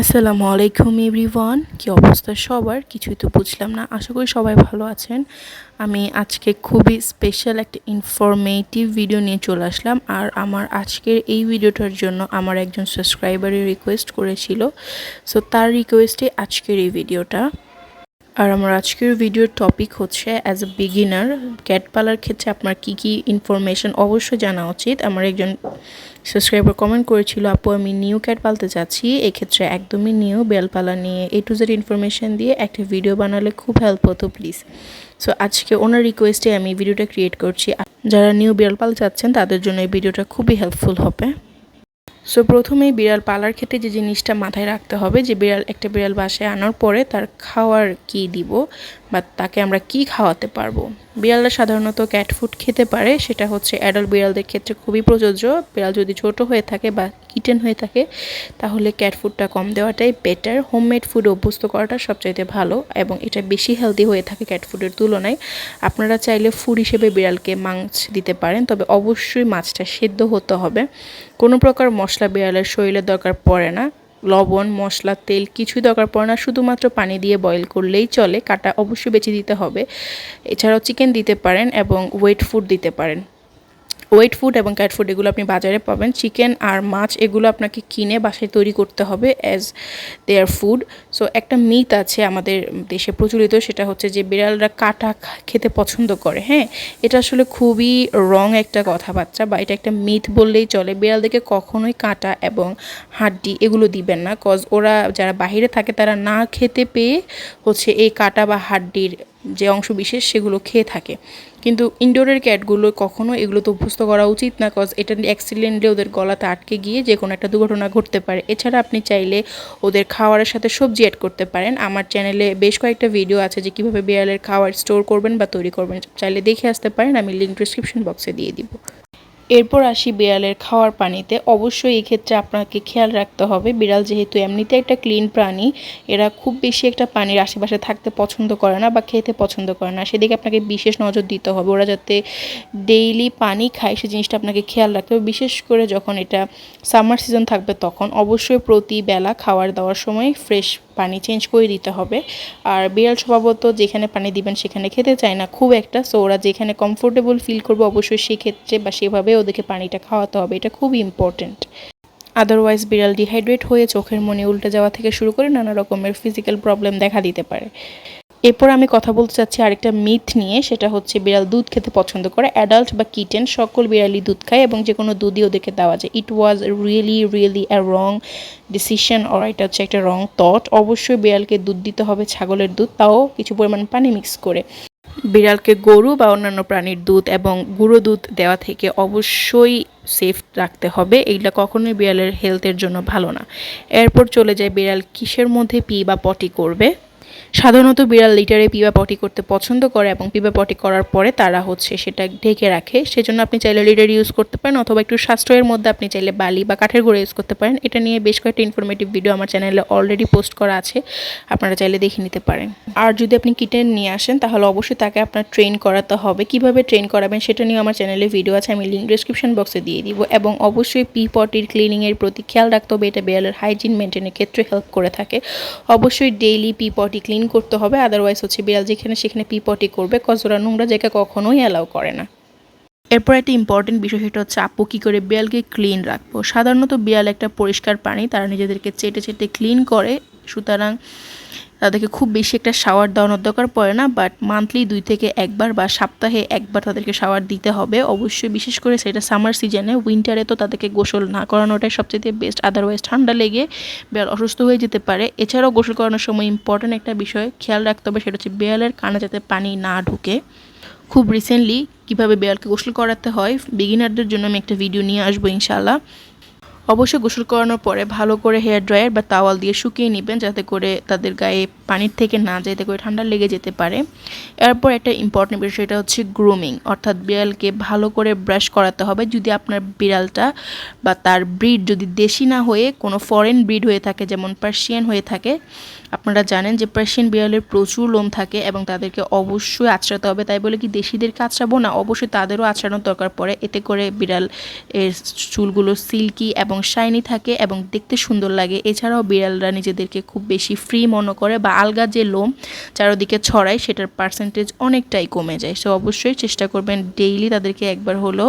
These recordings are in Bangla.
আসসালামু আলাইকুম এভরিওয়ান। কি অবস্থা সবার? কিছুই তো বুঝলাম না। আশা করি সবাই ভালো আছেন। আমি আজকে খুবই স্পেশাল একটা ইনফরমেটিভ ভিডিও নিয়ে চলে আসলাম। আর আমার আজকের এই ভিডিওটার জন্য আমার একজন সাবস্ক্রাইবারের রিকোয়েস্ট করেছিল। সো তার রিকোয়েস্টে আজকের এই ভিডিওটা আর আমার আজকের ভিডিওর টপিক হচ্ছে অ্যাজ এ বিগিনার ক্যাট পালার ক্ষেত্রে আপনার কি কি ইনফরমেশন অবশ্যই জানা উচিত। আমার একজন সাবস্ক্রাইবার কমেন্ট করেছিল, আপু, আমি নিউ ক্যাট পালতে যাচ্ছি, এক্ষেত্রে একদমই নিউ বেলপালা নিয়ে এ টু জেড ইনফরমেশন দিয়ে একটা ভিডিও বানালে খুব হেল্প হতো প্লিজ সো আজকে ওনার রিকোয়েস্টে আমি ভিডিওটা ক্রিয়েট করছি। যারা নিউ বেলপাল চাচ্ছেন, তাদের জন্য এই ভিডিওটা খুবই হেল্পফুল হবে। সো প্রথমেই বিড়াল পালার ক্ষেত্রে যে জিনিসটা মাথায় রাখতে হবে যে বিড়াল, একটা বিড়াল বাসায় আনার পরে তার খাওয়ার কি দিব বা তাকে আমরা কি খাওয়াতে পারব? বিড়ালরা সাধারণত ক্যাট ফুড খেতে পারে, সেটা হচ্ছে অ্যাডাল্ট বিড়ালদের ক্ষেত্রে খুবই প্রযোজ্য। বিড়াল যদি ছোট হয়ে থাকে বা কিটেন হয়ে থাকে, তাহলে ক্যাট ফুডটা কম দেওয়াটাই বেটার হোমমেড ফুড অভ্যস্ত করাটা সবচাইতে ভালো এবং এটা বেশি হেলদি হয়ে থাকে ক্যাট ফুডের তুলনায়। আপনারা চাইলে ফুড হিসেবে বিড়ালকে মাংস দিতে পারেন, তবে অবশ্যই মাছটা সেদ্ধ হতে হবে। কোনো প্রকার মশলা বিড়ালের শরীরে দরকার পড়ে না। লবণ, মশলা, তেল কিছুই দরকার পড়ে না, শুধুমাত্র পানি দিয়ে বয়েল করলেই চলে। কাটা অবশ্যই বেছে দিতে হবে। এছাড়াও চিকেন দিতে পারেন এবং ওয়েট ফুড দিতে পারেন। ওয়েট ফুড এবং ক্যাট ফুড এগুলো আপনি বাজারে পাবেন। চিকেন আর মাছ এগুলো আপনাকে কিনে বাসায় তৈরি করতে হবে অ্যাজ দেয়ার ফুড সো একটা মিথ আছে আমাদের দেশে প্রচলিত, সেটা হচ্ছে যে বিড়ালরা কাটা খেতে পছন্দ করে হ্যাঁ? এটা আসলে খুবই রং একটা কথাবার্তা বা এটা একটা মিথ বললেই চলে। বিড়ালদেরকে কখনোই কাঁটা এবং হাড্ডি এগুলো দিবেন না কজ ওরা যারা বাহিরে থাকে তারা না খেতে পেয়ে হচ্ছে এই কাটা বা হাড্ডির যে অংশ বিশেষ সেগুলো খেয়ে থাকে। কিন্তু ইনডোরের ক্যাটগুলো কখনো এগুলো তো অভ্যস্ত করা উচিত না কজ এটা অ্যাক্সিডেন্টলি ওদের গলাতে আটকে গিয়ে যে কোনো একটা দুর্ঘটনা ঘটতে পারে। এছাড়া আপনি চাইলে ওদের খাওয়ারের সাথে সবজি অ্যাড করতে পারেন। আমার চ্যানেলে বেশ কয়েকটা ভিডিও আছে যে কীভাবে বিড়ালের খাওয়ার স্টোর করবেন বা তৈরি করবেন। চাইলে দেখে আসতে পারেন, আমি লিঙ্ক ডিসক্রিপশন বক্সে দিয়ে দিব। এরপর আসি বিড়ালের খাওয়ার পানিতে। অবশ্যই এই ক্ষেত্রে আপনাকে খেয়াল রাখতে হবে। বিড়াল যেহেতু এমনিতে একটা ক্লিন প্রাণী, এরা খুব বেশি একটা পানির আশেপাশে থাকতে পছন্দ করে না বা খেতে পছন্দ করে না। সেদিকে আপনাকে বিশেষ নজর দিতে হবে। ওরা যাতে ডেইলি পানি খায়, সে জিনিসটা আপনাকে খেয়াল রাখতে হবে। বিশেষ করে যখন এটা সামার সিজন থাকবে তখন অবশ্যই প্রতি বেলা খাওয়ার দাওয়ার সময় ফ্রেশ পানি চেঞ্জ করে দিতে হবে। আর বিড়াল স্বভাবত যেখানে পানি দিবেন সেখানে খেতে চায় না, খুব একটা। সো ওরা যেখানে কমফোর্টেবল ফিল করবে অবশ্যই সেক্ষেত্রে বা সেভাবে ওদেরকে পানিটা খাওয়াতে হবে। এটা খুব ইম্পর্টেন্ট আদারওয়াইজ বিড়াল ডিহাইড্রেট হয়ে চোখের মনে উল্টে যাওয়া থেকে শুরু করে নানা রকমের ফিজিক্যাল প্রবলেম দেখা দিতে পারে। এরপর আমি কথা বলতে চাচ্ছি আরেকটা মিথ নিয়ে, সেটা হচ্ছে বিড়াল দুধ খেতে পছন্দ করে। অ্যাডাল্ট বা কিটেন সকল বিড়ালই দুধ খায় এবং যে কোনো দুধই ওদেরকে দেওয়া যায়। It was really really a wrong decision or এটা হচ্ছে একটা রং থট অবশ্যই বিড়ালকে দুধ দিতে হবে ছাগলের দুধ, তাও কিছু পরিমাণ পানি মিক্স করে। বিড়ালকে গরু বা অন্যান্য প্রাণীর দুধ এবং গুঁড়ো দুধ দেওয়া থেকে অবশ্যই সেফ রাখতে হবে। এইগুলো কখনোই বিড়ালের হেলথের জন্য ভালো না। এরপর চলে যায় বিড়াল কিসের মধ্যে পি বা পটি করবে। সাধারণত বিড়াল লিটারে পিবা পটি করতে পছন্দ করে এবং পিবা পটি করার পরে তারা হচ্ছে সেটা ঢেকে রাখে। সেজন্য আপনি চাইলে লিটার ইউজ করতে পারেন অথবা একটু সাশ্রয়ের মধ্যে আপনি চাইলে বালি বা কাঠের গুঁড়ো ইউজ করতে পারেন। এটা নিয়ে বেশ কয়েকটা ইনফরমেটিভ ভিডিও আমার চ্যানেলে অলরেডি পোস্ট করা আছে। আপনারা চাইলে দেখে নিতে পারেন। আর যদি আপনি কিটেন নিয়ে আসেন, তাহলে অবশ্যই তাকে আপনার ট্রেন করাতে হবে। কীভাবে ট্রেন করাবেন সেটা নিয়ে আমার চ্যানেলে ভিডিও আছে, আমি লিঙ্ক ডিসক্রিপশন বক্সে দিয়ে দিব। এবং অবশ্যই পি পটির ক্লিনিংয়ের প্রতি খেয়াল রাখতে হবে। এটা বিড়ালের হাইজিন মেনটেনের ক্ষেত্রে হেল্প করে থাকে। অবশ্যই ডেইলি পি পটি ক্লিন করতে হবে আদারওয়াইজ হচ্ছে বিড়াল যেখানে সেখানে পি পটি করবে কজরা নোংরা জায়গা কখনোই অ্যালাউ করে না। এরপর একটা ইম্পর্টেন্ট বিষয়, সেটা হচ্ছে আপু কী করে বিড়ালকে ক্লিন রাখব। সাধারণত বিড়াল একটা পরিষ্কার প্রাণী, তারা নিজেদেরকে চেটে চেটে ক্লিন করে, সুতরাং তাদেরকে খুব বেশি একটা শাওয়ার দেওয়ানোর দরকার পড়ে না বাট মান্থলি দুই থেকে একবার বা সপ্তাহে একবার তাদেরকে শাওয়ার দিতে হবে। অবশ্যই বিশেষ করে সেটা সামার সিজনে উইন্টারে তো তাদেরকে গোসল না করানোটাই সবচেয়ে বেস্ট আদারওয়াইজ ঠান্ডা লেগে বেয়াল অসুস্থ হয়ে যেতে পারে। এছাড়াও গোসল করানোর সময় ইম্পর্ট্যান্ট একটা বিষয় খেয়াল রাখতে হবে, সেটা হচ্ছে বেয়ালের কানে যাতে পানি না ঢুকে। খুব রিসেন্টলি কীভাবে বেয়ালকে গোসল করাতে হয় বিগিনারদের জন্য আমি একটা ভিডিও নিয়ে আসব ইনশাল্লাহ অবশ্যই গোসল করানোর পরে ভালো করে হেয়ার ড্রায়ার বা তাওয়াল দিয়ে শুকিয়ে নেবেন যাতে করে তাদের গায়ে পানির থেকে না যেতে করে ঠান্ডা লেগে যেতে পারে। এরপর একটা ইম্পর্টেন্ট বিষয়, সেটা হচ্ছে গ্রুমিং অর্থাৎ বিড়ালকে ভালো করে ব্রাশ করাতে হবে। যদি আপনার বিড়ালটা বা তার ব্রিড যদি দেশি না হয়ে কোনো ফরেন ব্রিড হয়ে থাকে, যেমন পার্সিয়ান হয়ে থাকে, আপনারা জানেন যে পার্সিয়ান বিড়ালের প্রচুর লোম থাকে এবং তাদেরকে অবশ্যই আঁচড়াতে হবে। তাই বলে কি দেশিদেরকে আঁচড়াবো না? অবশ্যই তাদেরও আঁচড়ানোর দরকার পড়ে। এতে করে বিড়াল এর চুলগুলো সিল্কি এবং এবং শাইনি থাকে এবং দেখতে সুন্দর লাগে। এছাড়াও বিড়ালরা নিজেদেরকে খুব বেশি ফ্রি মনে করে বা আলগা যে লোম চারোদিকে ছড়ায়, সেটার পার্সেন্টেজ অনেকটাই কমে যায়। সো অবশ্যই চেষ্টা করবেন ডেইলি তাদেরকে একবার হলো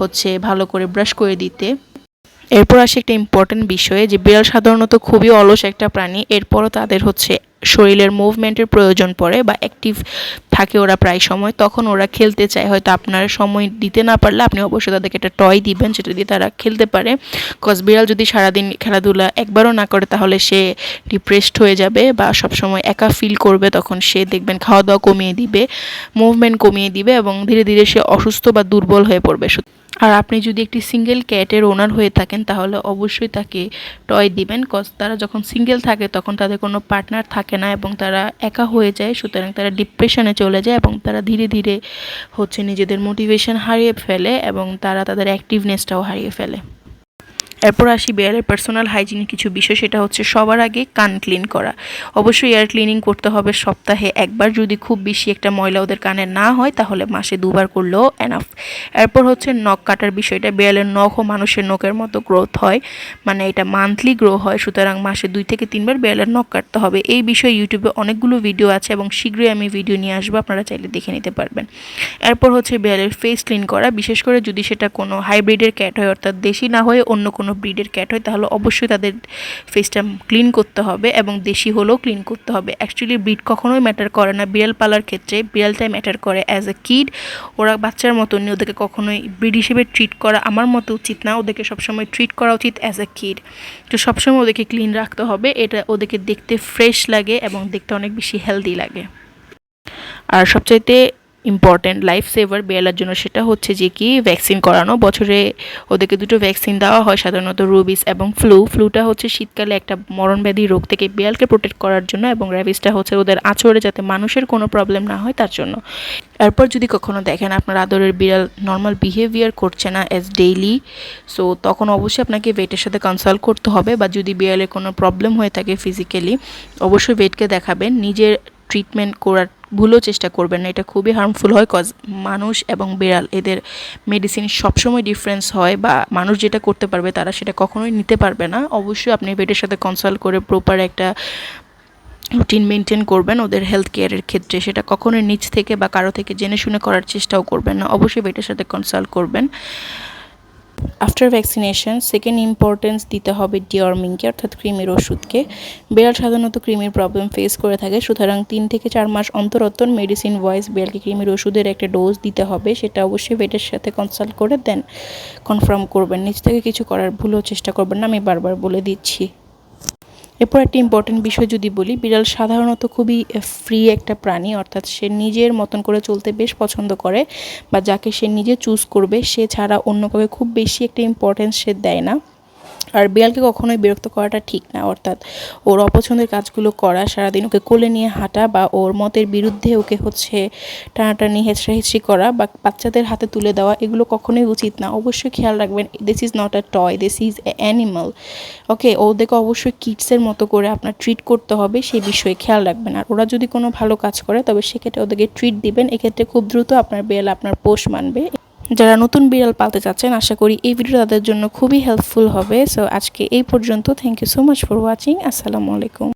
হচ্ছে ভালো করে ব্রাশ করে দিতে। এরপর আসে একটা ইম্পর্টেন্ট বিষয়ে যে বিড়াল সাধারণত খুবই অলস একটা প্রাণী। এরপরও তাদের হচ্ছে শরীরের মুভমেন্টের প্রয়োজন পড়ে বা অ্যাক্টিভ থাকে ওরা প্রায় সময়, তখন ওরা খেলতে চায়। হয়তো আপনার সময় দিতে না পারলে আপনি অবশ্যই তাদেরকে একটা টয় দিবেন যেটা দিয়ে তারা খেলতে পারে। কজ বিড়াল যদি সারাদিন খেলাধুলা একবারও না করে, তাহলে সে ডিপ্রেসড হয়ে যাবে বা সবসময় একা ফিল করবে, তখন সে দেখবেন খাওয়া দাওয়া কমিয়ে দিবে মুভমেন্ট কমিয়ে দিবে এবং ধীরে ধীরে সে অসুস্থ বা দুর্বল হয়ে পড়বে। আর আপনি যদি একটি সিঙ্গেল ক্যাটের ওনার হয়ে থাকেন, তাহলে অবশ্যই তাকে টয় দিবেন। কজ তারা যখন সিঙ্গেল থাকে, তখন তাদের কোনো পার্টনার থাকে না এবং তারা একা হয়ে যায়, সুতরাং তারা ডিপ্রেশনে চলে যায় এবং তারা ধীরে ধীরে হচ্ছে নিজেদের মোটিভেশন হারিয়ে ফেলে এবং তারা তাদের অ্যাক্টিভনেসটাও হারিয়ে ফেলে। এরপর আসি বিড়ালের পার্সোনাল হাইজিনের কিছু বিষয়, সেটা হচ্ছে সবার আগে কান ক্লিন করা। অবশ্যই এয়ার ক্লিনিং করতে হবে সপ্তাহে একবার, যদি খুব বেশি একটা ময়লা ওদের কানে না হয়, তাহলে মাসে দুবার করলেও এনাফ এরপর হচ্ছে নখ কাটার বিষয়টা, বিড়ালের নখও মানুষের নখের মতো গ্রোথ হয় মানে এটা মান্থলি গ্রো হয়, সুতরাং মাসে দুই থেকে তিনবার বিড়ালের নখ কাটতে হবে। এই বিষয়ে ইউটিউবে অনেকগুলো ভিডিও আছে এবং শীঘ্রই আমি ভিডিও নিয়ে আসব, আপনারা চাইলে দেখে নিতে পারবেন। এরপর হচ্ছে বিড়ালের ফেস ক্লিন করা, বিশেষ করে যদি সেটা কোনো হাইব্রিডের ক্যাট হয়, অর্থাৎ দেশি না হয়ে অন্য কোনো ব্রিডের ক্যাট হয়, তাহলে অবশ্যই তাদের ফেসটা ক্লিন করতে হবে এবং দেশি হলেও ক্লিন করতে হবে। অ্যাকচুয়ালি ব্রিড কখনোই ম্যাটার করে না। বিড়াল পালার ক্ষেত্রে বিড়ালটাই ম্যাটার করে অ্যাজ এ কিড ওরা বাচ্চার মতো নিয়ে ওদেরকে কখনোই ব্রিড হিসেবে ট্রিট করা আমার মতো উচিত না। ওদেরকে সবসময় ট্রিট করা উচিত অ্যাজ এ কিড তো সবসময় ওদেরকে ক্লিন রাখতে হবে। এটা ওদেরকে দেখতে ফ্রেশ লাগে এবং দেখতে অনেক বেশি হেলদি লাগে। আর সবচাইতে ইম্পর্ট্যান্ট লাইফ সেভার বেয়ালার জন্য সেটা হচ্ছে যে কি ভ্যাকসিন করানো। বছরে ওদেরকে দুটো ভ্যাকসিন দেওয়া হয়, সাধারণত রুবিস এবং ফ্লু ফ্লুটা হচ্ছে শীতকালে একটা মরণব্যাধি রোগ থেকে বেয়ালকে প্রোটেক্ট করার জন্য এবং র্যাবিসটা হচ্ছে ওদের আচরে যাতে মানুষের কোনো প্রবলেম না হয় তার জন্য। এরপর যদি কখনো দেখেন আপনার আদরের বিড়াল নর্মাল বিহেভিয়ার করছে না অ্যাজ ডেইলি সো তখন অবশ্যই আপনাকে ভেটের সাথে কনসাল্ট করতে হবে বা যদি বিড়ালের কোনো প্রবলেম হয়ে থাকে ফিজিক্যালি অবশ্যই ভেটকে দেখাবেন। নিজের ট্রিটমেন্ট করার ভুলও চেষ্টা করবেন না। এটা খুবই হার্মফুল হয় কজ মানুষ এবং বিড়াল, এদের মেডিসিন সবসময় ডিফারেন্স হয় বা মানুষ যেটা করতে পারবে তারা সেটা কখনোই নিতে পারবে না। অবশ্যই আপনি বেডের সাথে কনসাল্ট করে প্রপার একটা রুটিন মেনটেন করবেন। ওদের হেলথ কেয়ারের ক্ষেত্রে সেটা কখনোই নিচ থেকে বা কারও থেকে জেনে শুনে করার চেষ্টাও করবেন না। অবশ্যই বেটের সাথে কনসাল্ট করবেন। আফটার ভ্যাকসিনেশন সেকেন্ড ইম্পর্টেন্স দিতে হবে ডিওর্মিংকে অর্থাৎ ক্রিমের ওষুধকে। বিড়াল সাধারণত ক্রিমের প্রবলেম ফেস করে থাকে, সুতরাং তিন থেকে চার মাস অন্তর অন্তর মেডিসিন ওয়াইজ বিড়ালকে ক্রিমের ওষুধের একটা ডোজ দিতে হবে, সেটা অবশ্যই বেডের সাথে কনসাল্ট করে দেন। কনফার্ম করবেন, নিজ থেকে কিছু করার ভুলও চেষ্টা করবেন না, আমি বারবার বলে দিচ্ছি। এরপর একটা ইম্পর্টেন্ট বিষয় যদি বলি, বিড়াল সাধারণত খুবই ফ্রি একটা প্রাণী, অর্থাৎ সে নিজের মতন করে চলতে বেশ পছন্দ করে বা যাকে সে নিজে চুজ করবে, সে ছাড়া অন্য কাউকে খুব বেশি একটা ইম্পর্টেন্স সে দেয় না। আর বিড়ালকে কখনোই বিরক্ত করাটা ঠিক না, অর্থাৎ ওর অপছন্দের কাজগুলো করা, সারাদিন ওকে কোলে নিয়ে হাঁটা বা ওর মতের বিরুদ্ধে ওকে হচ্ছে টানাটানি হেঁচড়া হেঁচড়ি করা বা বাচ্চাদের হাতে তুলে দেওয়া, এগুলো কখনোই উচিত না। অবশ্যই খেয়াল রাখবেন this is not a toy this is an animal okay ওদেরকে অবশ্যই কিডসের মতো করে আপনার ট্রিট করতে হবে সেই বিষয়ে খেয়াল রাখবেন। আর ওরা যদি কোনো ভালো কাজ করে, তবে সেক্ষেত্রে ওদেরকে ট্রিট দিবেন। এক্ষেত্রে খুব দ্রুত আপনার বিড়াল আপনার পোষ মানবে। যারা নতুন বিড়াল পালতে চাচ্ছেন, আশা করি এই ভিডিও তাদের জন্য খুবই হেল্পফুল হবে। সো আজকে এই পর্যন্ত। Thank you so much for watching আসসালামু আলাইকুম।